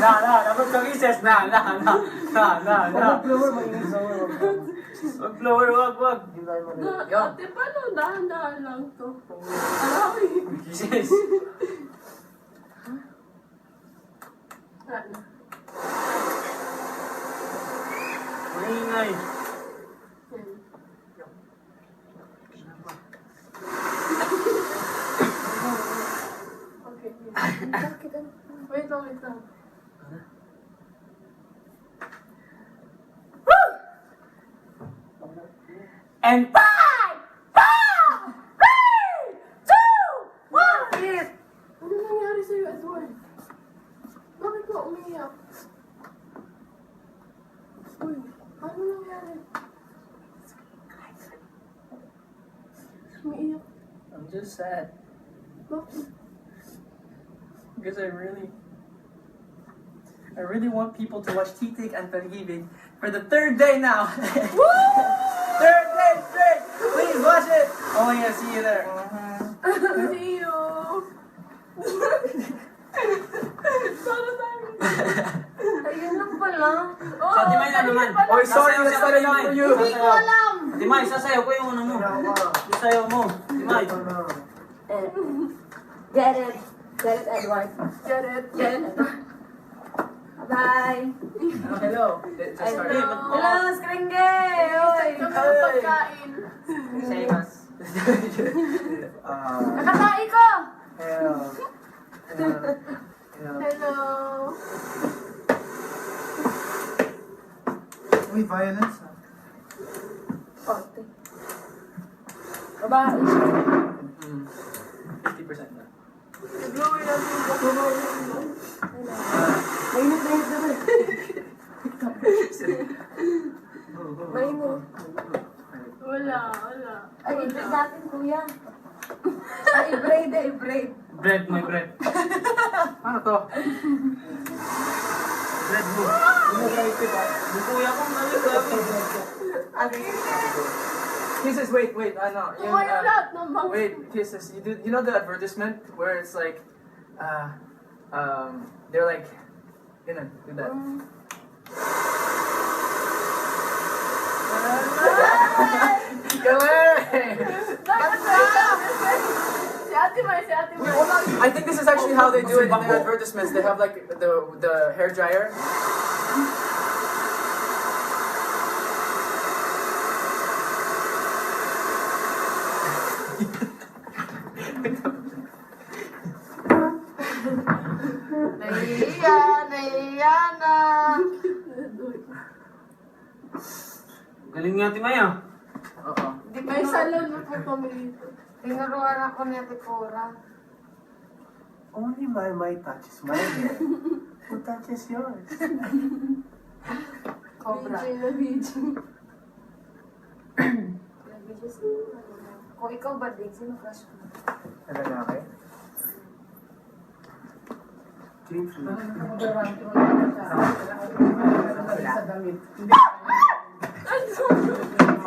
na, na, dapat kamises na, na, na, na, na, na. Mag-blower, mainit sa. Wag blower, wag, wag. Ate, paano dahan-dahan lang to? Kisses. Ano? Maingay. Yan. Okay. Wait lang, wait lang. And five, four, three, two, one. Ano nangyari sa'yo, Edward? Bakit ka umiyak? Uy, ano nangyari? Umiiyak. I'm just sad Bakit? because I really, I really want people to watch Titik and Pag-ibig for the third day now. third day straight. Please watch it. Oh my God, see you there. See you! Para tayo. Ayun lang pala. Oh, Sa Timay na naman. Oy, sorry, Sasayaw let's si try Timay. it for you. Hindi ko alam. Timay, sasayaw ko yung ano mo. Sasayaw mo. Timay. Eh, Get it. Get it, Edward. Get it? Get it? Bye. Hello. Just started. Hello. Hello, Skringe! Oy. Ito na pagkain. Famous. Ah, Nakatae ko! hello. Hello. Hello. Hello. Uy, violence. ah. Konti. Babae siya. Mm. 50% na. Mainit na ito. Mainit. Wala, wala. Ay, i-braid natin, kuya. Ay, i-braid, eh, i-braid. Bread, my bread. ano to? Bread mo. Yung kuya ko, ano grabe. Kisses, wait, wait, I know. Kumain uh, wait, you do, you know the advertisement where it's like, uh, um, they're like, you know, do that. Galing! Bakit ba? Si Ate Mai, si Ate Mai. I think this is actually how they do it in the advertisements. They have like the the hair dryer. Galing nga Timay ah. Oo. May salon na po dito. Tinuruan ako ni Ate Cora. Only my my touches my hair. Who touches yours? Cobra. BJ na BJ. Kung ikaw ba din, sino crush mo? Ang lalaki? James Lee. Ang true daw.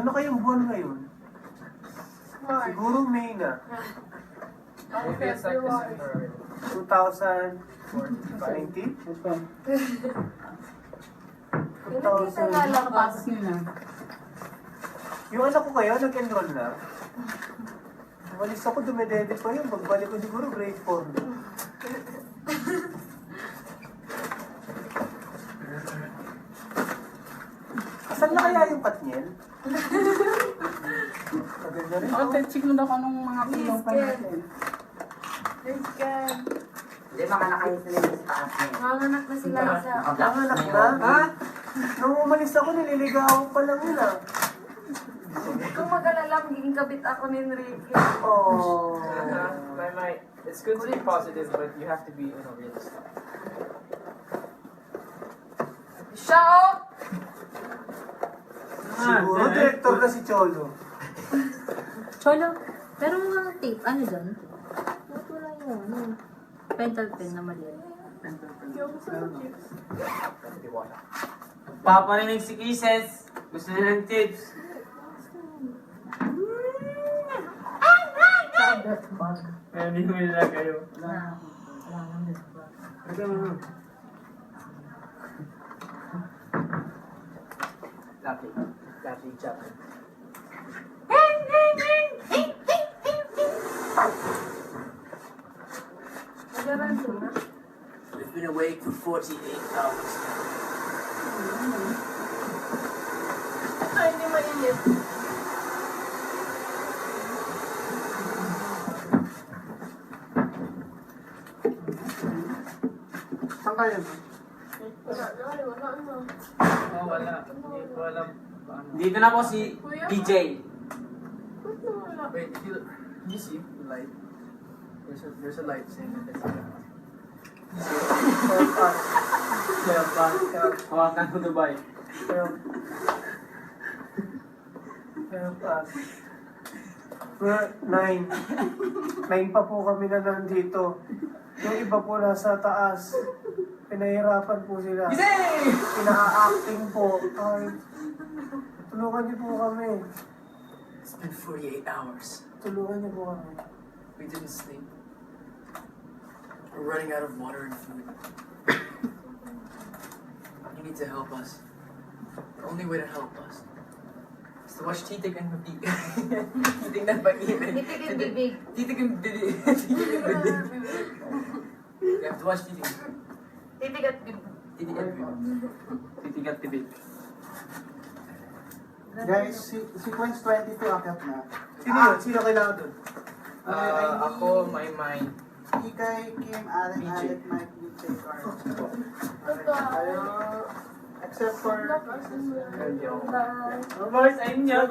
Ano na kayong buwan ngayon? Mark. Siguro May na. Maybe it's like December. 2019? Hindi kita lalabas. Yung anak ko kaya nag-enroll na. Umalis ako, dumedede pa yun. Pagbalik ko siguro grade 4 na. Asan na kaya yung Katniel? Maganda rin. Ako, check mo daw kung anong mga kilaw pa natin. Let's go. Hindi, makalakay sila sa taas niya. Nanganak na sila isa. Ang anak na? Ha? Nung umalis ako, nililigawan pa lang yun ah. Kung mag-alala, magiging kabit ako ni Enrique. Oh. May may. It's good to be positive, but you have to be, you know, realistic. Siya, oh! Siguro, director na si Cholo. Cholo, meron mga tape, ano dyan? Ba't wala yung ano? Pentel pen na mali. Hindi. Hindi wala. Paparinig si Kisses. Gusto niya ng tips. Kaya di mo nila kayo. Na, wala nang dust bag. Ito mo. Lucky. Awake for 48 hours. Ay, hindi mainit. Saan kayo? Wala na, ay, wala na. Wala. Hindi ko alam. paano. Dito na po si DJ. Ba't na wala? Wait, if you, can you see the light? There's a, there's a light saying that. Help us. Help, Hawakan mo Dubai. Help us. We're nine. Nine pa po kami na nandito. Yung iba po nasa taas. Pinahirapan po sila. Gising! Pina-acting po. Ay, tulungan niyo po kami. It's been 48 hours. Tulungan niyo po kami. We didn't sleep. We're running out of water and food. You need to help us. The only way to help us is to watch Titik and Mabig. Titik na pag-ibig. And bibig. Titik and Bibig. Titik and Bibig. You have to watch Titik. Titig at bibig. Titik and Bibig. Titigat tibig. Guys, si sequence 22 akit na. Sino yun? Sino kailangan doon? Uh, ako, my mind. Ikay, Kim, Alec, PJ. Alec, Mike, DJ, Carl. Ito. Ayaw, except for... Bye. Boys, ayun yun.